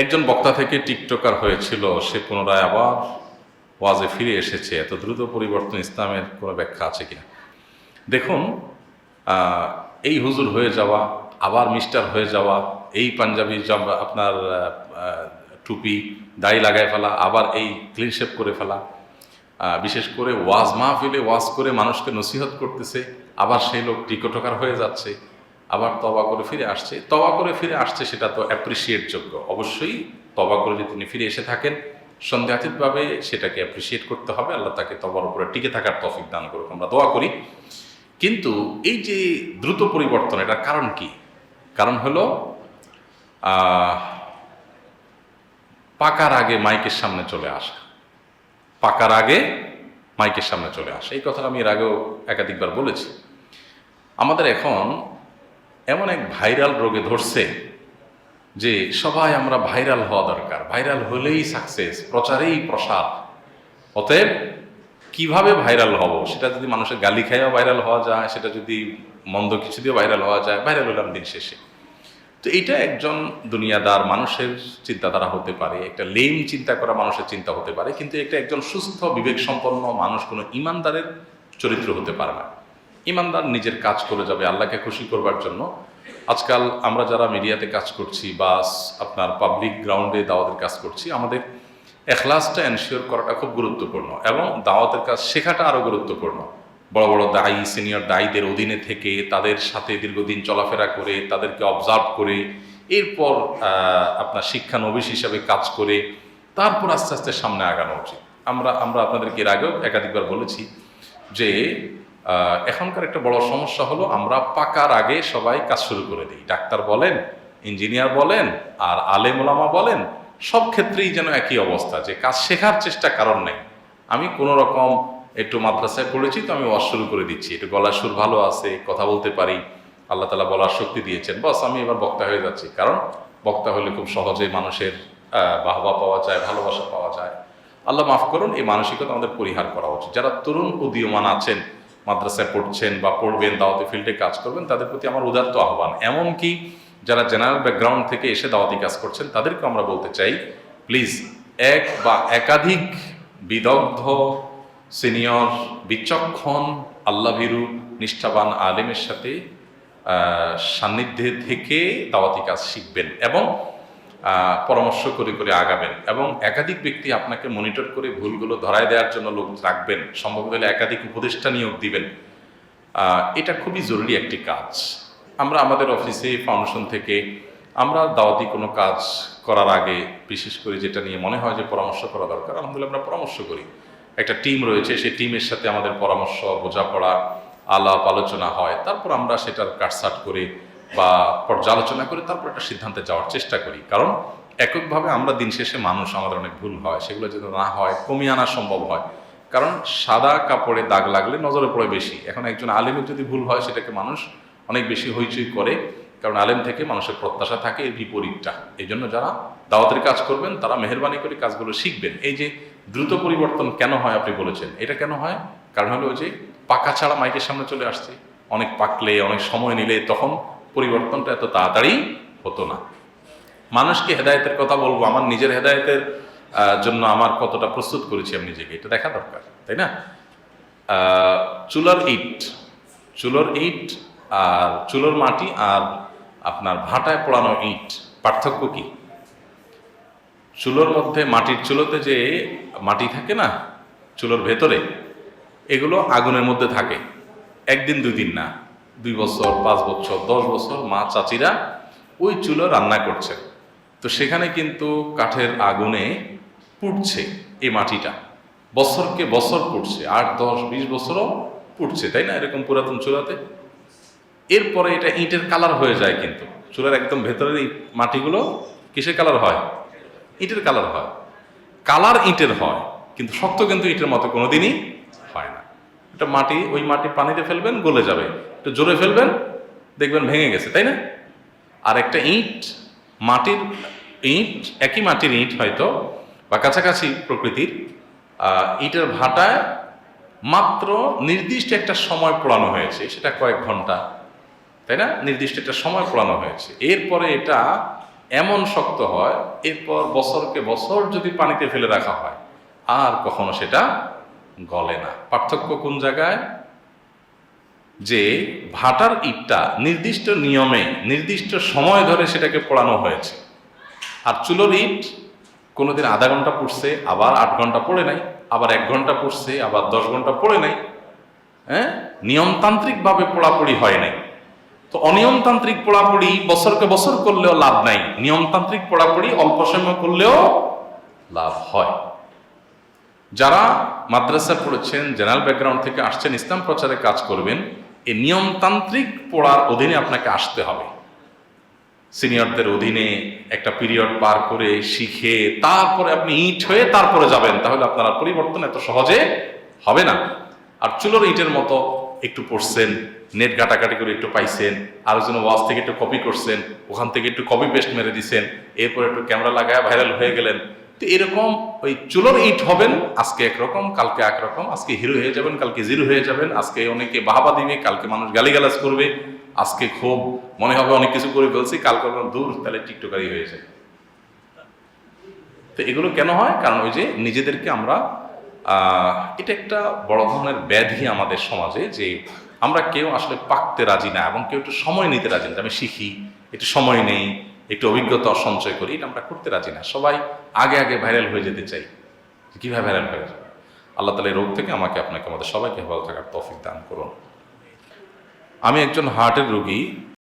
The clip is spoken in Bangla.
একজন বক্তা থেকে টিকটকার হয়েছিল, সে পুনরায় আবার ওয়াজে ফিরে এসেছে। এত দ্রুত পরিবর্তন ইসলামের কোনো ব্যাখ্যা আছে কিনা? দেখুন এই হুজুর হয়ে যাওয়া, আবার মিস্টার হয়ে যাওয়া, এই পাঞ্জাবি আপনার টুপি দাড়ি লাগায় ফেলা, আবার এই ক্লিন শেপ করে ফেলা বিশেষ করে ওয়াজ মাহফিলে ওয়াজ করে মানুষকে নসিহত করতেছে, আবার সেই লোক টিকটকার হয়ে যাচ্ছে। আবার তবা করে ফিরে আসছে। তবা করে ফিরে আসছে সেটা তো অ্যাপ্রিসিয়েট যোগ্য। অবশ্যই তবা করে যদি তিনি ফিরে এসে থাকেন। সন্দেহাতীতভাবে সেটাকে অ্যাপ্রিসিয়েট করতে হবে। আল্লাহ তাকে তবার উপরে টিকে থাকার তফিক দান করুক, আমরা দোয়া করি। কিন্তু এই যে দ্রুত পরিবর্তন, এটার কারণ কি? কারণ হলো পাকার আগে মাইকের সামনে চলে আসা। পাকার আগে মাইকের সামনে চলে আসা। এই কথাটা আমি এর আগেও একাধিকবার বলেছি। আমাদের এখন এমন এক ভাইরাল রোগে ধরছে যে সবাই আমরা ভাইরাল হওয়া দরকার। ভাইরাল হলেই সাকসেস প্রচারেই প্রসাদ অতএব কীভাবে ভাইরাল হব? সেটা যদি মানুষের গালি খাইয়া ভাইরাল হওয়া যায়, সেটা যদি মন্দ কিছু দিয়ে ভাইরাল হওয়া যায়, ভাইরাল হলাম দিন শেষে। তো এটা একজন দুনিয়াদার মানুষের চিন্তাধারা হতে পারে, একটা লেম চিন্তা করা মানুষের চিন্তা হতে পারে, কিন্তু এটা একজন সুস্থ বিবেক সম্পন্ন মানুষ কোনো ইমানদারের চরিত্র হতে পারে না। ইমানদার নিজের কাজ করে যাবে, আল্লাহকে খুশি করবার জন্য। আজকাল আমরা যারা মিডিয়াতে কাজ করছি বা আপনার পাবলিক গ্রাউন্ডে দাওয়াতের কাজ করছি, আমাদের এখলাসটা এনশিওর করাটা খুব গুরুত্বপূর্ণ এবং দাওয়াতের কাজ শেখাটা আরও গুরুত্বপূর্ণ। বড় বড় দায়ী সিনিয়র দায়ীদের অধীনে থেকে, তাদের সাথে দীর্ঘদিন চলাফেরা করে, তাদেরকে অবজার্ভ করে, এরপর আপনার শিক্ষানবিশ হিসাবে কাজ করে, তারপর আস্তে আস্তে সামনে আগানো উচিত। আমরা আমরা আপনাদেরকে এর আগেও একাধিকবার বলেছি যে এখনকার একটা বড় সমস্যা হলো, আমরা পাকার আগে সবাই কাজ শুরু করে দিই। ডাক্তার বলেন, ইঞ্জিনিয়ার বলেন, আর আলেম ওলামা বলেন, সব ক্ষেত্রেই যেন একই অবস্থা, যে কাজ শেখার চেষ্টা কারণ নেই। আমি কোনো রকম একটু মাদ্রাসায় পড়েছি তো আমি ওয়াজ শুরু করে দিচ্ছি, একটু গলার সুর ভালো আছে, কথা বলতে পারি, আল্লাহ তালা বলার শক্তি দিয়েছেন, বস আমি এবার বক্তা হয়ে যাচ্ছি। কারণ বক্তা হলে খুব সহজে মানুষের বাহবা পাওয়া যায়, ভালোবাসা পাওয়া যায়। আল্লাহ মাফ করুন, এই মানসিকতা আমাদের পরিহার করা উচিত। যারা তরুণ উদীয়মান আছেন মাদ্রাসায় পড়ছেন বা পড়বেন, দাওয়াতি ফিল্ডে কাজ করবেন, তাদের প্রতি আমার উদাত্ত আহ্বান। এমনকি যারা জেনারেল ব্যাকগ্রাউন্ড থেকে এসে দাওয়াতি কাজ করছেন তাদেরকে আমরা বলতে চাই প্লিজ এক বা একাধিক বিদগ্ধ সিনিয়র বিচক্ষণ, আল্লাভীরু, নিষ্ঠাবান আলেমের সাথে সান্নিধ্যে থেকে দাওয়াতি কাজ শিখবেন এবং পরামর্শ করে করে আগাবেন এবং একাধিক ব্যক্তি আপনাকে মনিটর করে ভুলগুলো ধরায় দেওয়ার জন্য লোক রাখবেন। সম্ভব হলে একাধিক উপদেষ্টা নিয়োগ দিবেন। এটা খুবই জরুরি একটি কাজ। আমরা আমাদের অফিসে ফাউন্ডেশন থেকে আমরা দাওয়াতি কোনো কাজ করার আগে, বিশেষ করে যেটা নিয়ে মনে হয় যে পরামর্শ করা দরকার, আলহামদুলিল্লাহ আমরা পরামর্শ করি। একটা টিম রয়েছে, সেই টিমের সাথে আমাদের পরামর্শ, বোঝাপড়া, আলাপ, আলোচনা হয়। তারপর আমরা সেটার কাটসাট করে বা পর্যালোচনা করে তারপর একটা সিদ্ধান্তে যাওয়ার চেষ্টা করি। কারণ এককভাবে আমরা দিন শেষে মানুষ, আমাদের অনেক ভুল হয়, সেগুলো যদি না হয়, কমিয়ে আনা সম্ভব হয়। কারণ সাদা কাপড়ে দাগ লাগলে নজরে পড়ে বেশি। এখন একজন আলেমের যদি ভুল হয়, সেটাকে মানুষ অনেক বেশি হইচই করে। কারণ আলেম থেকে মানুষের প্রত্যাশা থাকে এর বিপরীতটা। এই জন্য যারা দাওয়াতের কাজ করবেন, তারা মেহরবানি করে কাজগুলো শিখবেন। এই যে দ্রুত পরিবর্তন কেন হয় আপনি বলেছেন? এটা কেন হয়? কারণ হলো যে পাকা ছাড়া মাইকের সামনে চলে আসছে। অনেক পাকলে, অনেক সময় নিলে তখন পরিবর্তনটা এত তাড়াতাড়ি হতো না। মানুষকে হেদায়েতের কথা বলব, আমার নিজের হেদায়েতের জন্য আমার কতটা প্রস্তুত করেছি আমি নিজেকে, এটা দেখা দরকার, তাই না? চুলার ইট, চুলোর ইট আর চুলোর মাটি আর আপনার ভাটায় পোড়ানো ইট, পার্থক্য কি? চুলোর মধ্যে মাটির চুলোতে যে মাটি থাকে না, চুলোর ভেতরে, এগুলো আগুনের মধ্যে থাকে, একদিন দুই দিন না। দুই বছর, পাঁচ বছর, দশ বছর মা চাচিরা ওই চুলো রান্না করছে। তো সেখানে কিন্তু কাঠের আগুনে পুড়ছে এই মাটিটা। বছরকে বছর পুড়ছে, আট, দশ, বিশ বছরও পুড়ছে, তাই না? এরকম পুরাতন চুলাতে। এরপরে এটা ইটের কালার হয়ে যায় কিন্তু। চুলার একদম ভেতরের এই মাটিগুলো কিসের কালার হয়? ইটের কালার হয়। কালার ইটের হয়, কিন্তু শক্ত কিন্তু ইটের মতো কোনোদিনই হয় না। এটা মাটি, ওই মাটি পানিতে ফেলবেন, গলে যাবে। একটু জোরে ফেলবেন, দেখবেন ভেঙে গেছে, তাই না? আর একটা ইট, মাটির ইট, একই মাটির ইট হয়তো, বা কাছাকাছি প্রকৃতির ইটের ভাটায় মাত্র নির্দিষ্ট একটা সময় পোড়ানো হয়েছে, সেটা কয়েক ঘণ্টা, তাই না? নির্দিষ্ট একটা সময় পোড়ানো হয়েছে। এরপরে এটা এমন শক্ত হয়, এরপর বছরকে বছর যদি পানিতে ফেলে রাখা হয়, আর কখনো সেটা গলে না। পার্থক্য কোন জায়গায়? যে ভাটার ইটটা নির্দিষ্ট নিয়মে, নির্দিষ্ট সময় ধরে সেটাকে পোড়ানো হয়েছে। আর চুলোর ইট কোনোদিন আধা ঘণ্টা পড়ছে, আবার আট ঘণ্টা পড়ে নাই, আবার এক ঘণ্টা পড়ছে, আবার দশ ঘণ্টা পড়ে নাই হ্যাঁ? নিয়মতান্ত্রিকভাবে পোড়াপড়ি হয় নাই। তো অনিয়মতান্ত্রিক পোড়াপড়ি বছরকে বছর করলেও লাভ নাই, নিয়মতান্ত্রিক পোড়াপড়ি অল্প সময় করলেও লাভ হয়। যারা মাদ্রাসা পড়েছেন, জেনারেল ব্যাকগ্রাউন্ড থেকে আসছেন, ইসলাম প্রচারে কাজ করবেন এই নিয়মতান্ত্রিক পড়ার অধীনে আপনাকে আসতে হবে। সিনিয়রদের অধীনে একটা পিরিয়ড পার করে শিখে তারপরে আপনি ইট হয়ে তারপরে যাবেন, তাহলে আপনার পরিবর্তন এত সহজে হবে না। আর চুলোর ইটের মতো একটু পড়ছেন, নেট ঘাটাঘাটি করে একটু পাইছেন, আরেকজন ওয়াজ থেকে একটু কপি করছেন, ওখান থেকে একটু কপি পেস্ট মেরে দিছেন, এরপর একটু ক্যামেরা লাগায় ভাইরাল হয়ে গেলেন তো এরকম ওই চুলোর ইট হবেন, আজকে একরকম, কালকে একরকম, আজকে হিরো হয়ে যাবেন, কালকে জিরো হয়ে যাবেন, আজকে অনেকে বাহাবা দিবে, কালকে মানুষ গালিগালাজ করবে, আজকে খুব মনে হবে অনেক কিছু করে ফেলছি কালকে দূর, তাহলে টিকটকারি হয়ে যায় তো এগুলো কেন হয়? কারণ ওই যে নিজেদেরকে আমরা এটা একটা বড় ধরনের ব্যাধি আমাদের সমাজে যে আমরা কেউ আসলে পাকতে রাজি না এবং কেউ একটু সময় নিতে রাজি না আমি শিখি, একটু সময় নেই একটু অভিজ্ঞতা অসঞ্চয় করি, এটা আমরা করতে রাজি না। সবাই আগে আগে ভাইরাল হয়ে যেতে চাই। কীভাবে ভাইরাল হয়ে যাবে? আল্লাহ তালা এই রোগ থেকে আমাকে, আপনাকে, আমাদের সবাইকে ভালো থাকার তফিক দান করুন। আমি একজন হার্টের রোগী।